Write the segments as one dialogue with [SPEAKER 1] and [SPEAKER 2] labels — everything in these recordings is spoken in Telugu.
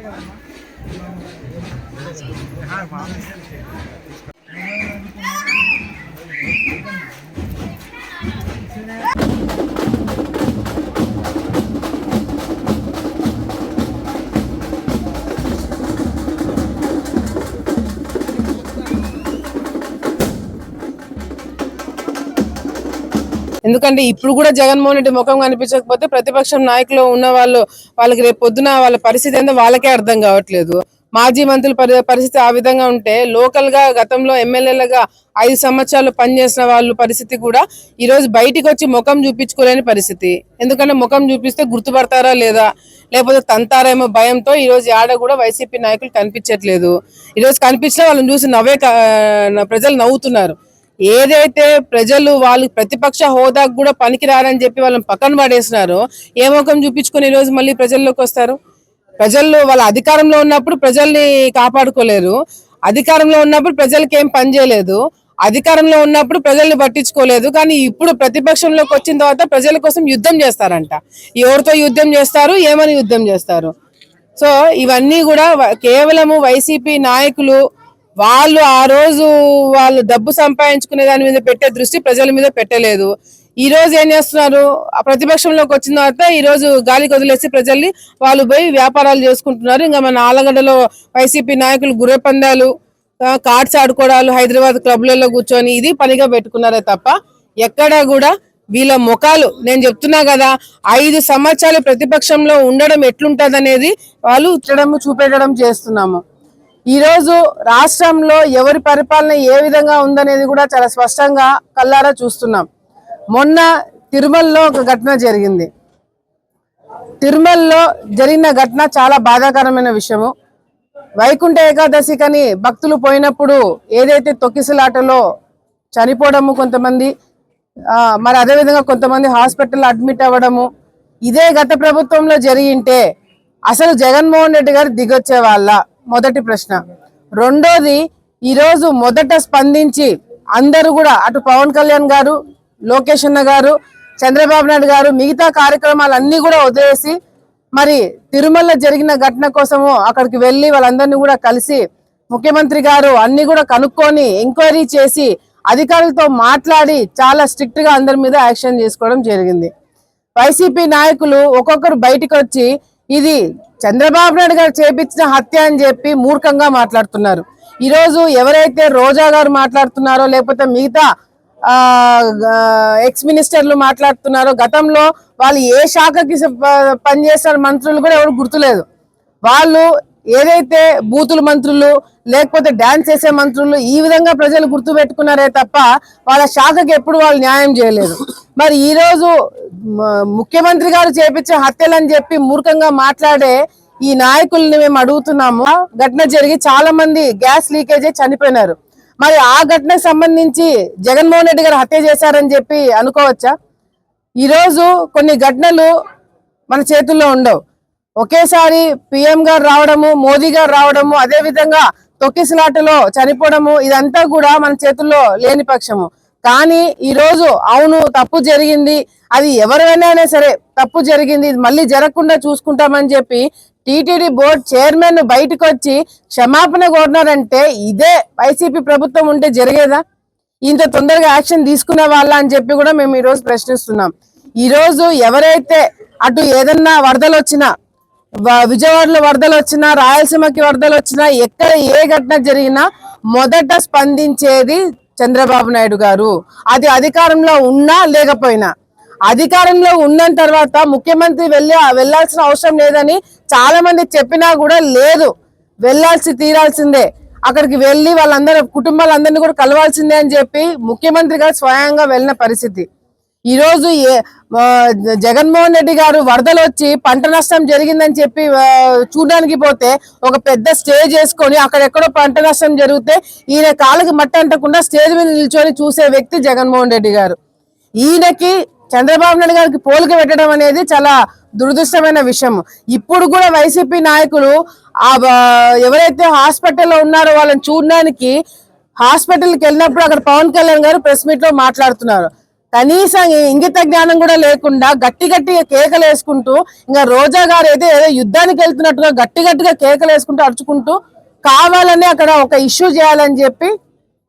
[SPEAKER 1] 这个嘛，弄，你还玩呢？ఎందుకంటే ఇప్పుడు కూడా జగన్మోహన్ రెడ్డి ముఖం కనిపించకపోతే ప్రతిపక్షం నాయకులు ఉన్న వాళ్ళు వాళ్ళకి రేపు పొద్దున వాళ్ళ పరిస్థితి ఏందో వాళ్ళకే అర్థం కావట్లేదు. మాజీ మంత్రుల పరి- పరిస్థితి ఆ విధంగా ఉంటే లోకల్గా గతంలో ఎమ్మెల్యేలుగా ఐదు సంవత్సరాలు పనిచేసిన వాళ్ళ పరిస్థితి కూడా ఈ రోజు బయటికి వచ్చి ముఖం చూపించుకోలేని పరిస్థితి. ఎందుకంటే ముఖం చూపిస్తే గుర్తుపడతారా లేదా? లేకపోతే తంతారేమో భయంతో ఈ రోజు ఆడ కూడా వైసీపీ నాయకులు కనిపించట్లేదు. ఈ రోజు కనిపించినా వాళ్ళని చూసి నవ్వే ప్రజలు నవ్వుతున్నారు. ఏదైతే ప్రజలు వాళ్ళు ప్రతిపక్ష హోదాకు కూడా పనికిరారని చెప్పి వాళ్ళని పక్కన పడేసినారో ఏ ముఖం చూపించుకొని ఈ రోజు మళ్ళీ ప్రజల్లోకి వస్తారు? ప్రజల్లో వాళ్ళ అధికారంలో ఉన్నప్పుడు ప్రజల్ని కాపాడుకోలేరు. అధికారంలో ఉన్నప్పుడు ప్రజలకి ఏం పని చేయలేదు. అధికారంలో ఉన్నప్పుడు ప్రజల్ని పట్టించుకోలేదు. కానీ ఇప్పుడు ప్రతిపక్షంలోకి వచ్చిన తర్వాత ప్రజల కోసం యుద్ధం చేస్తారంట. ఎవరితో యుద్ధం చేస్తారు? ఏమని యుద్ధం చేస్తారు? సో ఇవన్నీ కూడా కేవలము వైసీపీ నాయకులు వాళ్ళు ఆ రోజు వాళ్ళు డబ్బు సంపాదించుకునే దాని మీద పెట్టే దృష్టి ప్రజల మీద పెట్టలేదు. ఈ రోజు ఏం చేస్తున్నారు? ఆ ప్రతిపక్షంలోకి వచ్చిన తర్వాత ఈ రోజు గాలికి వదిలేసి ప్రజల్ని వాళ్ళు పోయి వ్యాపారాలు చేసుకుంటున్నారు. ఇంకా మన ఆలగడ్డలో వైసీపీ నాయకులు గుర్రె పందాలు కార్డ్స్ ఆడుకోవడాలు హైదరాబాద్ క్లబ్లలో కూర్చొని ఇది పనిగా పెట్టుకున్నారే తప్ప ఎక్కడా కూడా వీళ్ళ ముఖాలు నేను చెప్తున్నా కదా ఐదు సంవత్సరాలు ప్రతిపక్షంలో ఉండడం ఎట్లుంటది అనేది వాళ్ళు ఉచ్చడం చూపెట్టడం చేస్తున్నాము. ఈరోజు రాష్ట్రంలో ఎవరి పరిపాలన ఏ విధంగా ఉందనేది కూడా చాలా స్పష్టంగా కల్లారా చూస్తున్నాం. మొన్న తిరుమలలో ఒక ఘటన జరిగింది. తిరుమలలో జరిగిన ఘటన చాలా బాధాకరమైన విషయము. వైకుంఠ ఏకాదశి కని భక్తులు పోయినప్పుడు ఏదైతే తొక్కిసలాటలో చనిపోవడము కొంతమంది మరి అదేవిధంగా కొంతమంది హాస్పిటల్లో అడ్మిట్ అవ్వడము ఇదే గత ప్రభుత్వంలో జరిగింటే అసలు జగన్మోహన్ రెడ్డి గారు దిగొచ్చే వాళ్ళ మొదటి ప్రశ్న. రెండోది ఈరోజు మొదట స్పందించి అందరూ కూడా అటు పవన్ కళ్యాణ్ గారు లోకేష్ అన్న గారు చంద్రబాబు నాయుడు గారు మిగతా కార్యక్రమాలన్నీ కూడా వదిలేసి మరి తిరుమల జరిగిన ఘటన కోసము అక్కడికి వెళ్ళి వాళ్ళందరినీ కూడా కలిసి ముఖ్యమంత్రి గారు అన్ని కూడా కనుక్కొని ఎంక్వైరీ చేసి అధికారులతో మాట్లాడి చాలా స్ట్రిక్ట్గా అందరి మీద యాక్షన్ చేసుకోవడం జరిగింది. వైసీపీ నాయకులు ఒక్కొక్కరు బయటకు వచ్చి ఇది చంద్రబాబు నాయుడు గారు చేపించిన హత్య అని చెప్పి మూర్ఖంగా మాట్లాడుతున్నారు. ఈరోజు ఎవరైతే రోజా గారు మాట్లాడుతున్నారో లేకపోతే మిగతా ఎక్స్ మినిస్టర్లు మాట్లాడుతున్నారో గతంలో వాళ్ళు ఏ శాఖకి పనిచేస్తారు మంత్రులు కూడా ఎవరు గుర్తులేదు. వాళ్ళు ఏదైతే బూతులు మంత్రులు లేకపోతే డాన్స్ చేసే మంత్రులు ఈ విధంగా ప్రజలు గుర్తు పెట్టుకున్నారే తప్ప వాళ్ళ శాఖకు ఎప్పుడు వాళ్ళు న్యాయం చేయలేదు. మరి ఈరోజు ముఖ్యమంత్రి గారు చేపించే హత్యలని చెప్పి మూర్ఖంగా మాట్లాడే ఈ నాయకుల్ని మేము అడుగుతున్నాము. ఘటన జరిగి చాలా మంది గ్యాస్ లీకేజ్ చనిపోయినారు. మరి ఆ ఘటనకు సంబంధించి జగన్మోహన్ రెడ్డి గారు హత్య చేశారని చెప్పి అనుకోవచ్చా? ఈరోజు కొన్ని ఘటనలు మన చేతుల్లో ఉండవు. ఒకేసారి పిఎం గారు రావడము మోదీ గారు రావడము అదే విధంగా తొక్కిసలాటలో చనిపోవడము ఇదంతా కూడా మన చేతుల్లో లేని పక్షము. కానీ ఈరోజు అవును తప్పు జరిగింది. అది ఎవరైనా సరే తప్పు జరిగింది. మళ్ళీ జరగకుండా చూసుకుంటామని చెప్పి టీటీడీ బోర్డు చైర్మన్ బయటకు వచ్చి క్షమాపణ కోరినారంటే ఇదే వైసీపీ ప్రభుత్వం ఉంటే జరిగేదా? ఇంత తొందరగా యాక్షన్ తీసుకునే వాళ్ళ అని చెప్పి కూడా మేము ఈరోజు ప్రశ్నిస్తున్నాం. ఈరోజు ఎవరైతే అటు ఏదన్నా వరదలు వచ్చినా విజయవాడలో వరదలు వచ్చినా రాయలసీమకి వరదలు వచ్చినా ఎక్కడ ఏ ఘటన జరిగినా మొదట స్పందించేది చంద్రబాబు నాయుడు గారు. అది అధికారంలో ఉన్నా లేకపోయినా. అధికారంలో ఉన్న తర్వాత ముఖ్యమంత్రి వెళ్ళి వెళ్ళాల్సిన అవసరం లేదని చాలా మంది చెప్పినా కూడా లేదు. వెళ్ళాల్సి తీరాల్సిందే. అక్కడికి వెళ్ళి వాళ్ళందరూ కుటుంబాలందరినీ కూడా కలవాల్సిందే అని చెప్పి ముఖ్యమంత్రి గారు స్వయంగా వెళ్ళిన పరిస్థితి. ఈరోజు ఏ- జగన్మోహన్ రెడ్డి గారు వరదలు వచ్చి పంట నష్టం జరిగిందని చెప్పి చూడడానికి పోతే ఒక పెద్ద స్టేజ్ వేసుకొని అక్కడెక్కడో పంట నష్టం జరిగితే ఈయన కాళ్ళకి మట్టి అంటకుండా స్టేజ్ మీద నిల్చొని చూసే వ్యక్తి జగన్మోహన్ రెడ్డి గారు. ఈయనకి చంద్రబాబు నాయుడు గారికి పోలిక పెట్టడం అనేది చాలా దురదృష్టమైన విషయం. ఇప్పుడు కూడా వైసీపీ నాయకులు ఆ ఎవరైతే హాస్పిటల్లో ఉన్నారో వాళ్ళని చూడడానికి హాస్పిటల్కి వెళ్ళినప్పుడు అక్కడ పవన్ కళ్యాణ్ గారు ప్రెస్ మీట్లో మాట్లాడుతున్నారు. కనీసం ఇంగిత జ్ఞానం కూడా లేకుండా గట్టి గట్టిగా కేకలు వేసుకుంటూ ఇంకా రోజా గారు అయితే ఏదో యుద్ధానికి వెళ్తున్నట్టుగా గట్టి గట్టిగా కేకలు వేసుకుంటూ అరుచుకుంటూ కావాలని అక్కడ ఒక ఇష్యూ చేయాలని చెప్పి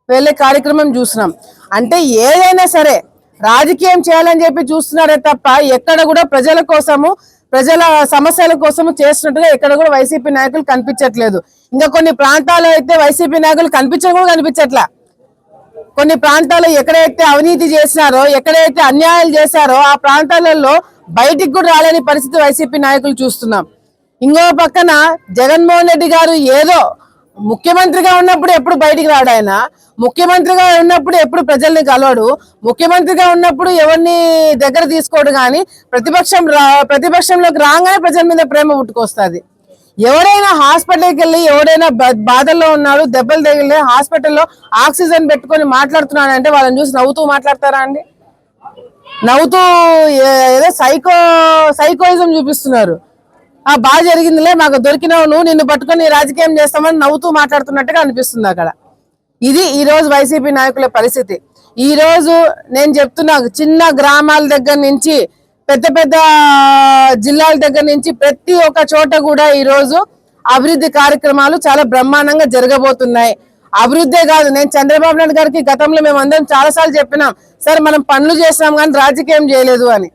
[SPEAKER 1] వెళ్ళే కార్యక్రమం చూస్తున్నాం. అంటే ఏదైనా సరే రాజకీయం చేయాలని చెప్పి చూస్తున్నారే తప్ప ఎక్కడ కూడా ప్రజల కోసము ప్రజల సమస్యల కోసము చేస్తున్నట్టుగా ఎక్కడ కూడా వైసీపీ నాయకులు కనిపించట్లేదు. ఇంకా కొన్ని ప్రాంతాల్లో అయితే వైసీపీ నాయకులు కనిపించడం కూడా కనిపించట్లా. కొన్ని ప్రాంతాల్లో ఎక్కడైతే అవినీతి చేసినారో ఎక్కడైతే అన్యాయాలు చేశారో ఆ ప్రాంతాలలో బయటికి కూడా రాలేని పరిస్థితి వైసీపీ నాయకులు చూస్తున్నాం. ఇంకో పక్కన జగన్మోహన్ రెడ్డి గారు ఏదో ముఖ్యమంత్రిగా ఉన్నప్పుడు ఎప్పుడు బయటికి రాడు ఆయన. ముఖ్యమంత్రిగా ఉన్నప్పుడు ఎప్పుడు ప్రజల్ని కలవడు. ముఖ్యమంత్రిగా ఉన్నప్పుడు ఎవరిని దగ్గర తీసుకోడు కానీ ప్రతిపక్షం రా ప్రతిపక్షంలోకి రాగానే ప్రజల మీద ప్రేమ పుట్టుకొస్తుంది. ఎవరైనా హాస్పిటల్కి వెళ్ళి ఎవడైనా బాధల్లో ఉన్నాడు దెబ్బలు తగిలి హాస్పిటల్లో ఆక్సిజన్ పెట్టుకొని మాట్లాడుతున్నాడు అంటే వాళ్ళని చూసి నవ్వుతూ మాట్లాడతారా అండి? నవ్వుతూ ఏదో సైకో సైకోయిజం చూపిస్తున్నారు. ఆ బాగా జరిగిందిలే మాకు దొరికినావు నువ్వు నిన్ను పట్టుకొని రాజకీయం చేస్తామని నవ్వుతూ మాట్లాడుతున్నట్టుగా అనిపిస్తుంది అక్కడ. ఇది ఈ రోజు వైసీపీ నాయకుల పరిస్థితి. ఈ రోజు నేను చెప్తున్నా చిన్న గ్రామాల దగ్గర నుంచి పెద్ద పెద్ద జిల్లాల దగ్గర నుంచి ప్రతి ఒక్క చోట కూడా ఈరోజు అభివృద్ధి కార్యక్రమాలు చాలా బ్రహ్మాండంగా జరగబోతున్నాయి. అభివృద్ధే కాదు నేను చంద్రబాబు నాయుడు గారికి గతంలో మేము అందరం చాలాసార్లు చెప్పినాం సార్ మనం పనులు చేసినాం కానీ రాజకీయం చేయలేదు అని.